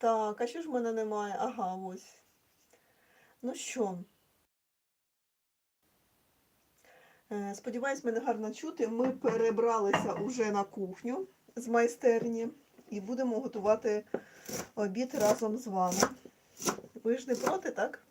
Так, а що ж в мене немає? Ага, ось. Ну що? Е, Сподіваюсь, мене гарно чути. Ми перебралися уже на кухню з майстерні і будемо готувати обід разом з вами. Ви ж не проти, так?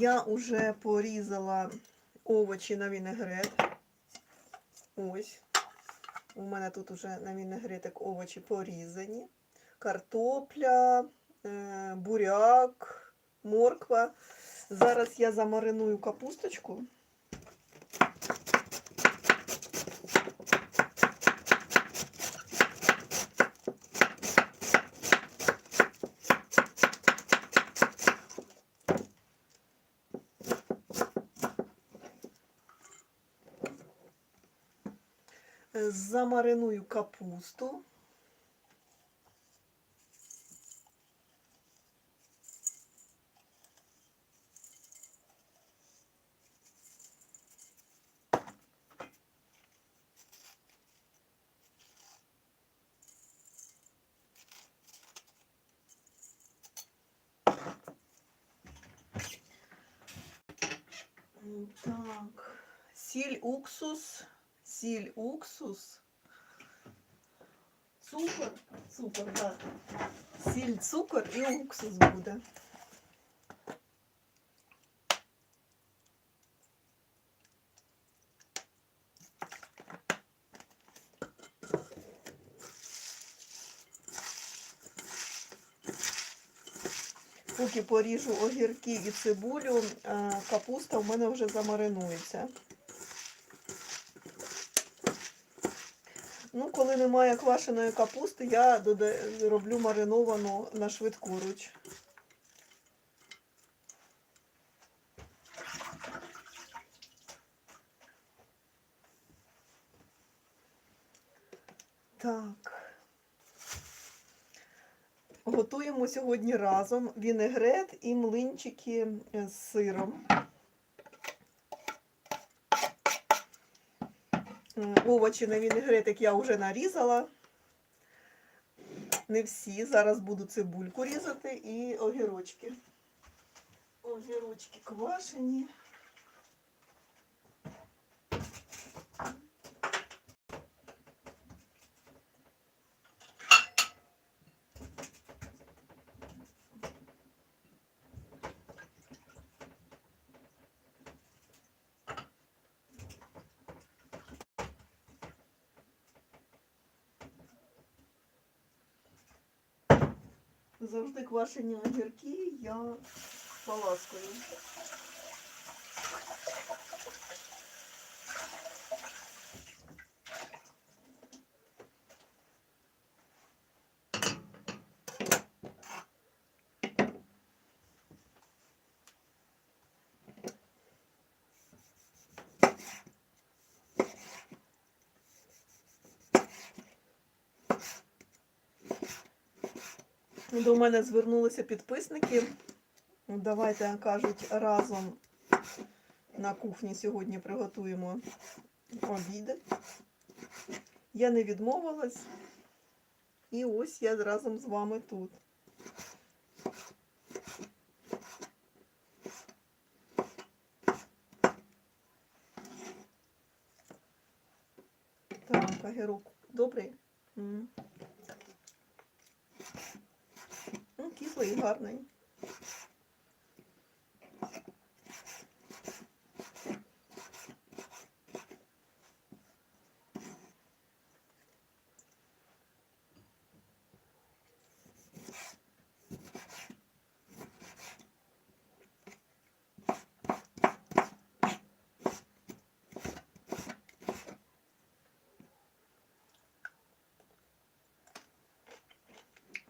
Я вже порізала овочі на вінегрет. Ось. У мене тут уже на вінегретик овочі порізані. Картопля, е, буряк, морква. Зараз я замариную капусточку. Замариную капусту. Так, сіль, уксус, сіль, уксус, цукор, цукор, так. Сіль, цукор і уксус буде. Поки поріжу огірки і цибулю, е, капуста в мене вже замаринується. Ну, коли немає квашеної капусти, я роблю мариновану на швидку руч. Так. Готуємо сьогодні разом вінегрет і млинчики з сиром. Овочі на вінегретик я вже нарізала. Не всі. Зараз буду цибульку різати і огірочки. Огірочки квашені. Завжди квашені огірки я поласкую. До мене звернулися підписники. Давайте кажуть разом на кухні сьогодні приготуємо обіди. Я не відмовилась. І ось я разом з вами тут. Так, огірок добрий. М. Ну, кислий і гарний.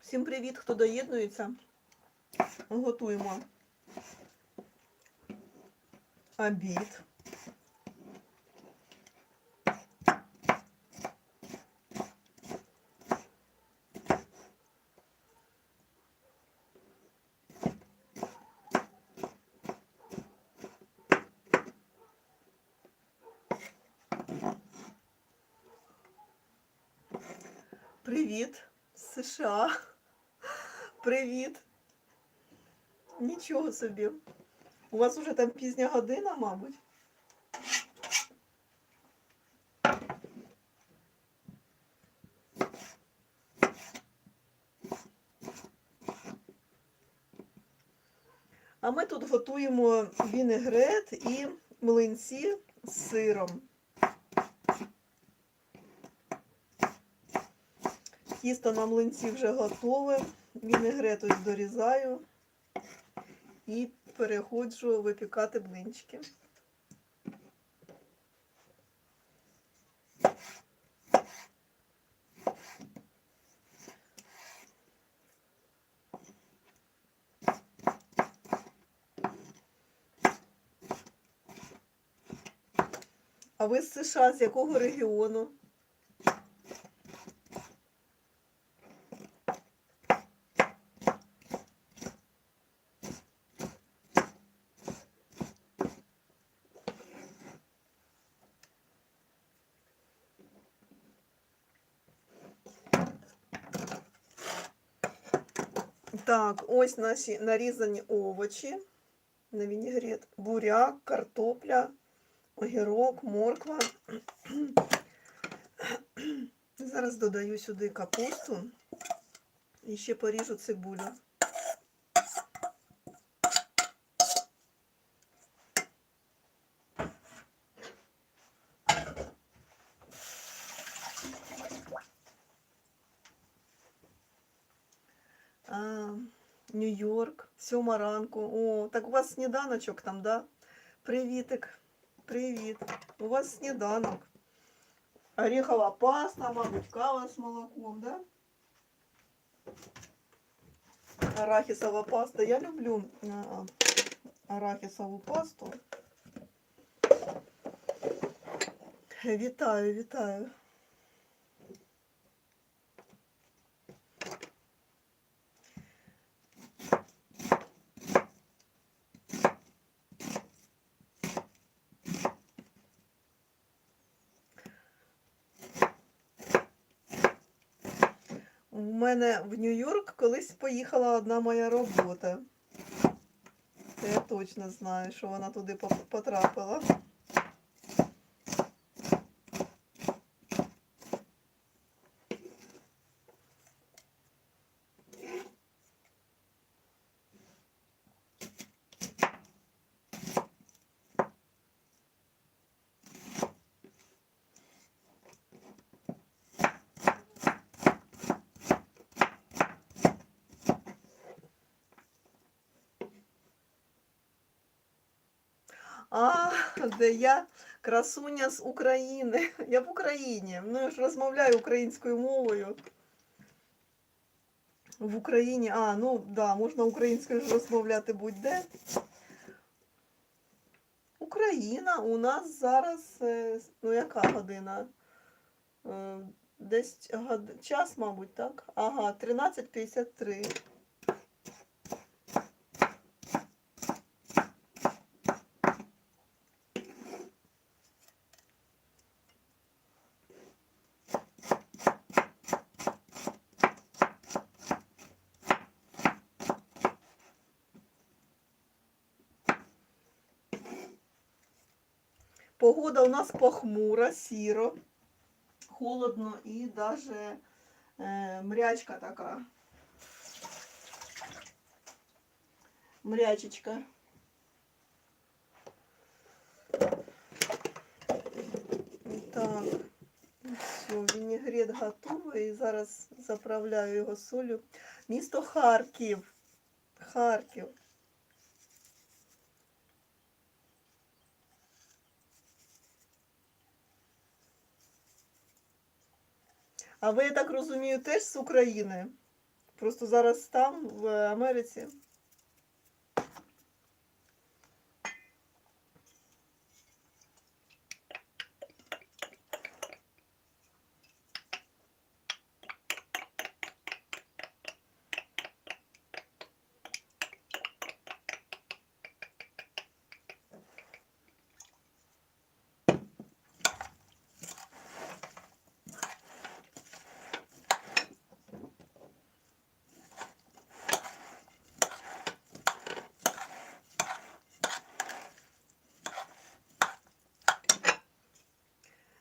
Всім привіт, хто доєднується ми готуємо обід. Привіт, США. Привіт, Нічого собі. У вас уже там пізня година, мабуть. А ми тут готуємо вінегрет і млинці з сиром. Тісто на млинці вже готове. Вінегрет ось дорізаю і переходжу випікати блинчики. А ви з США з якого регіону? Так, ось наші нарізані овочі на вінігрет. Буряк, картопля, огірок, морква. Зараз додаю сюди капусту і ще поріжу цибулю. сьома ранку. О, так у вас сніданочок там, да? Привітик. Привіт. У вас сніданок. Орехова паста, мабуть, кава з молоком, да? Арахісова паста. Я люблю а, арахісову пасту. Вітаю, вітаю. У мене в Нью-Йорк колись поїхала одна моя робота. Це я точно знаю, що вона туди потрапила. А, де я красуня з України. Я в Україні. Ну, я ж розмовляю українською мовою. В Україні, а, ну да, можна українською ж розмовляти будь-де. Україна у нас зараз, е, ну яка година? Е, Десь час, мабуть, так? Ага, 13.53. Погода у нас похмура, сіро, холодно і даже е, мрячка така. Мрячечка. Так, все, вінігрет готовий. І зараз заправляю його солью. Місто Харків. Харків. А ви, я так розумію, теж з України? Просто зараз там, в Америці.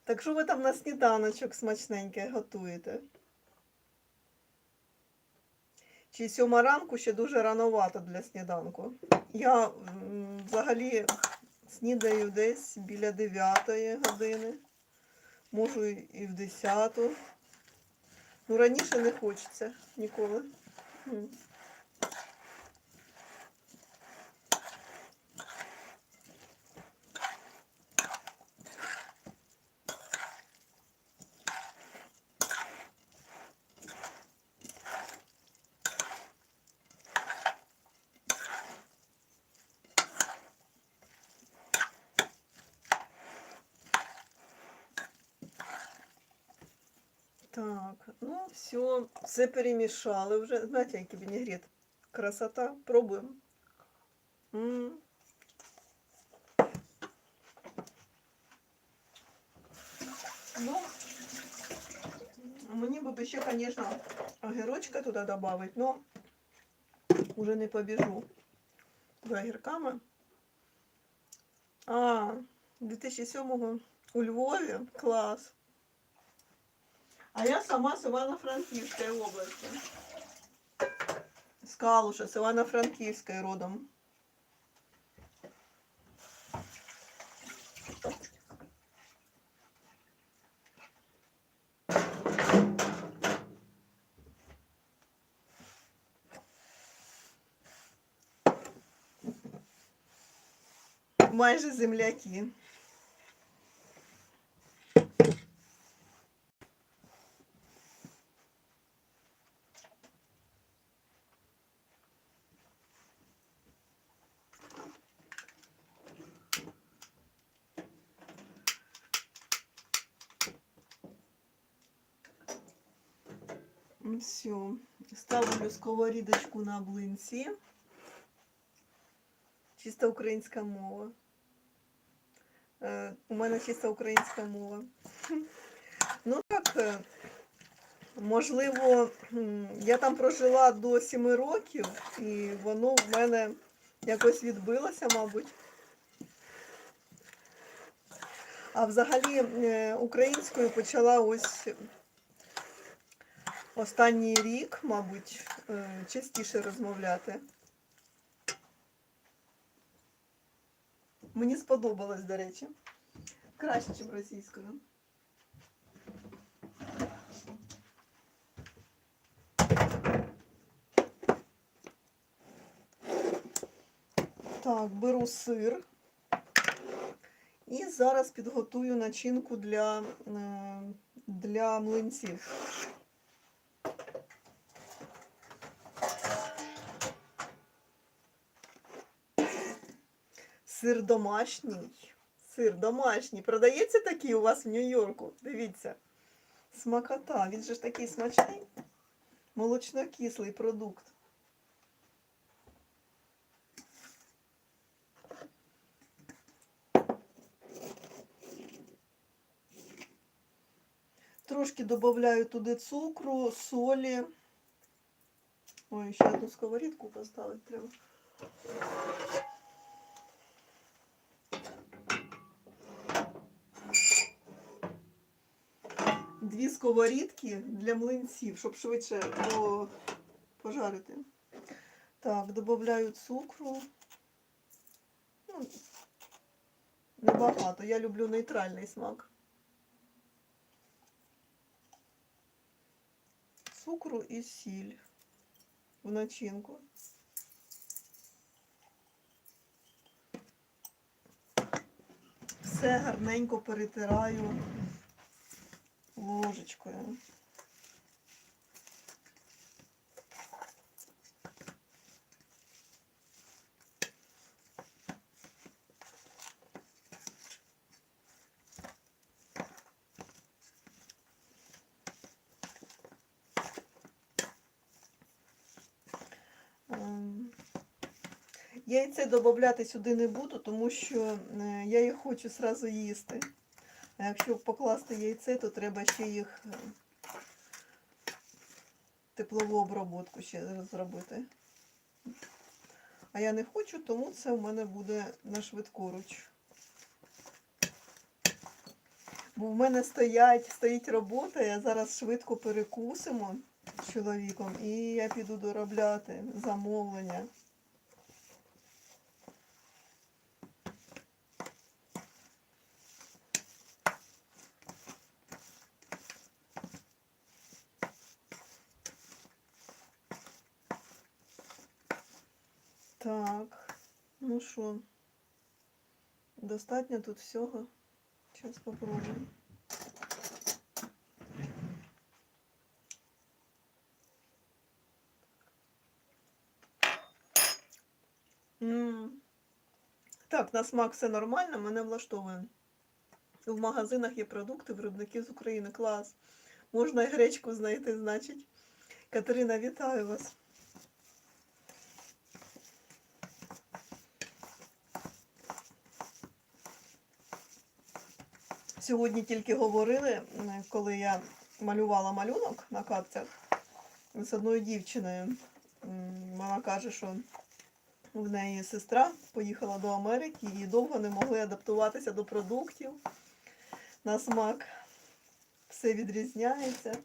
Так що ви там на сніданочок смачненьке готуєте? Чи сьома ранку ще дуже рановато для сніданку? Я взагалі снідаю десь біля 9 години. Можу і і в 10. Ну, раніше не хочеться ніколи. М. Так, ну все, все перемішали вже. Знаєте, який вінігрет? Красота. Пробуємо. М. Ну, мені би ще, звісно, огірочка туди додати, но уже не побіжу за огірками. А, 2007 у Львові клас. А я сама з Івано-Франківської області. З Калуша, з Івано-Франківської родом. Майже земляки. Все. Ставлю сковорідочку на блинці. Чисто українська мова. Е, у мене чисто українська мова. Ну так, е, можливо, я там прожила до 7 років, і воно в мене якось відбилося, мабуть. А взагалі е, українською почала ось останній рік, мабуть, е, частіше розмовляти. Мені сподобалось, до речі. Краще, ніж російською. Так, беру сир. І зараз підготую начинку для, е, для млинців. Сир домашній. Сир домашній. Продається такий у вас в Нью-Йорку. Дивіться. Смакота. Він же ж такий смачний. Молочно-кислий продукт. Трошки додаю туди цукру, солі. Ой, ще одну сковорідку поставити треба. Дві сковорідки для млинців, щоб швидше по- пожарити. Так, додаю цукру. Ну, небагато. Я люблю нейтральний смак. Цукру і сіль в начинку. Все гарненько перетираю ложечкою. Ем, Яйце додати сюди не буду, тому що е, я їх хочу сразу їсти. А якщо покласти яйце, то треба ще їх е, теплову обробку ще зробити. А я не хочу, тому це в мене буде на швидкоруч. Бо в мене стоять, стоїть робота, я зараз швидко перекусимо з чоловіком і я піду доробляти замовлення. Так, ну що, достатньо тут всього. Зараз попробуємо. М. Так, на смак все нормально, мене влаштовує. В магазинах є продукти виробників з України. Клас. Можна і гречку знайти, значить. Катерина, вітаю вас. Сьогодні тільки говорили, коли я малювала малюнок на капцях з одною дівчиною. Вона каже, що в неї сестра поїхала до Америки і довго не могли адаптуватися до продуктів на смак. Все відрізняється.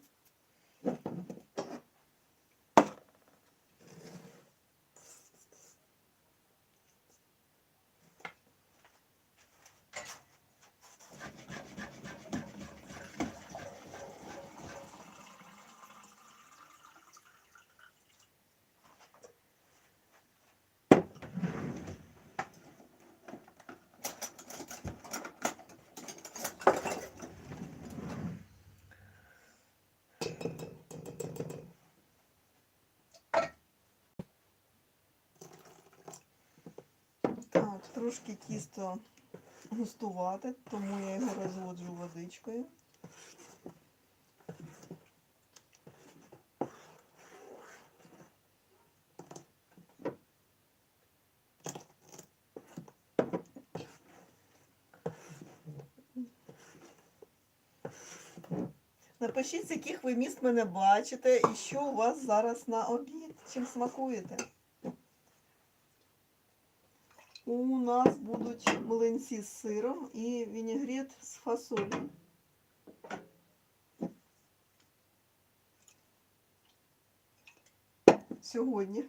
Так, трошки тісто густувати, тому я його розводжу водичкою. Напишіть, яких ви міст мене бачите і що у вас зараз на обід, чим смакуєте. У нас будуть млинці з сиром і вінігрет з фасолью. Сьогодні.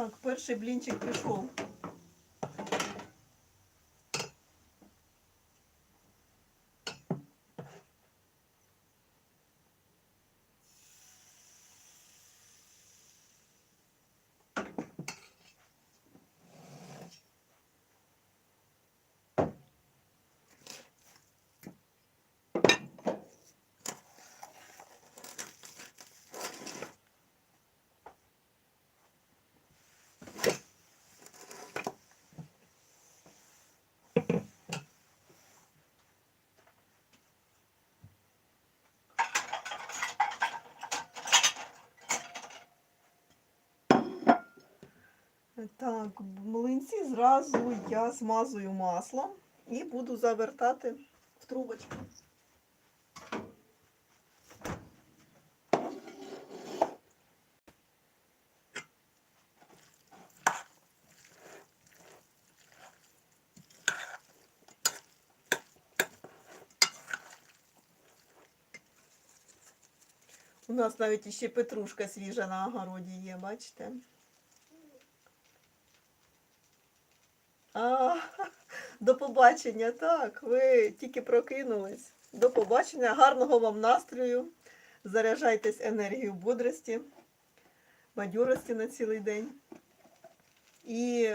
Так, перший блінчик пішов. Так, млинці зразу я змазую маслом і буду завертати в трубочку. У нас навіть іще петрушка свіжа на огороді є, бачите? А, до побачення, так. Ви тільки прокинулись. До побачення, гарного вам настрою. Заряджайтесь енергією бодрості, бадьорості на цілий день. І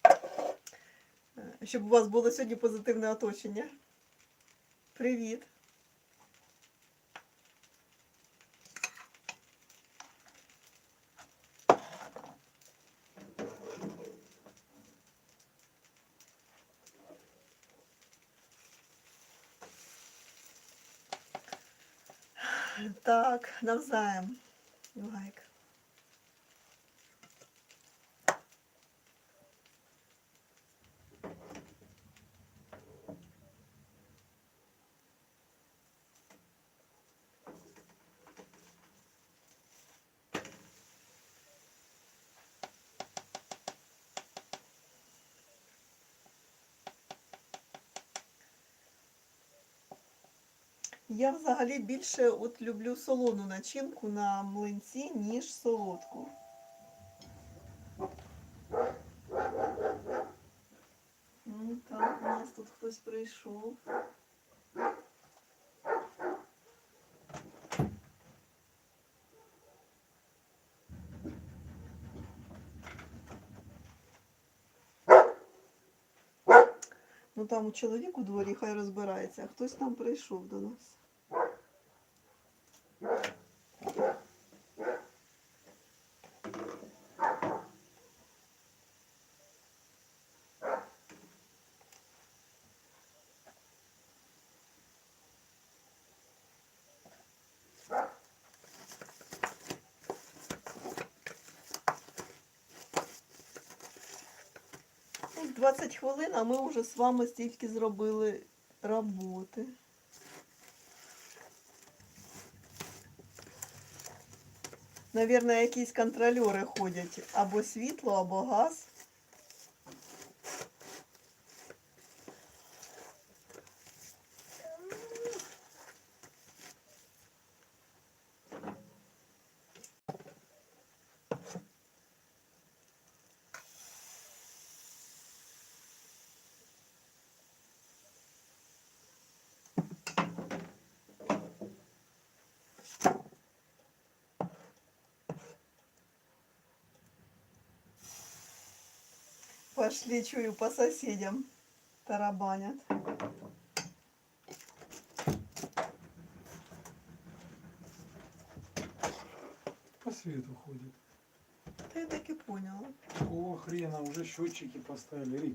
е, щоб у вас було сьогодні позитивне оточення. Привіт! Так, навзаєм. Лайк. Я взагалі більше от люблю солону начинку на млинці, ніж солодку. Ну так, у нас тут хтось прийшов. Там чоловік у дворі хай розбирається, а хтось там прийшов до нас. 20 хвилин, а ми вже з вами стільки зробили роботи. Навірно, якісь контрольори ходять або світло, або газ. Пошли, чую, по соседям тарабанят. По свету ходит. Да я так и поняла. Какого хрена уже счетчики поставили?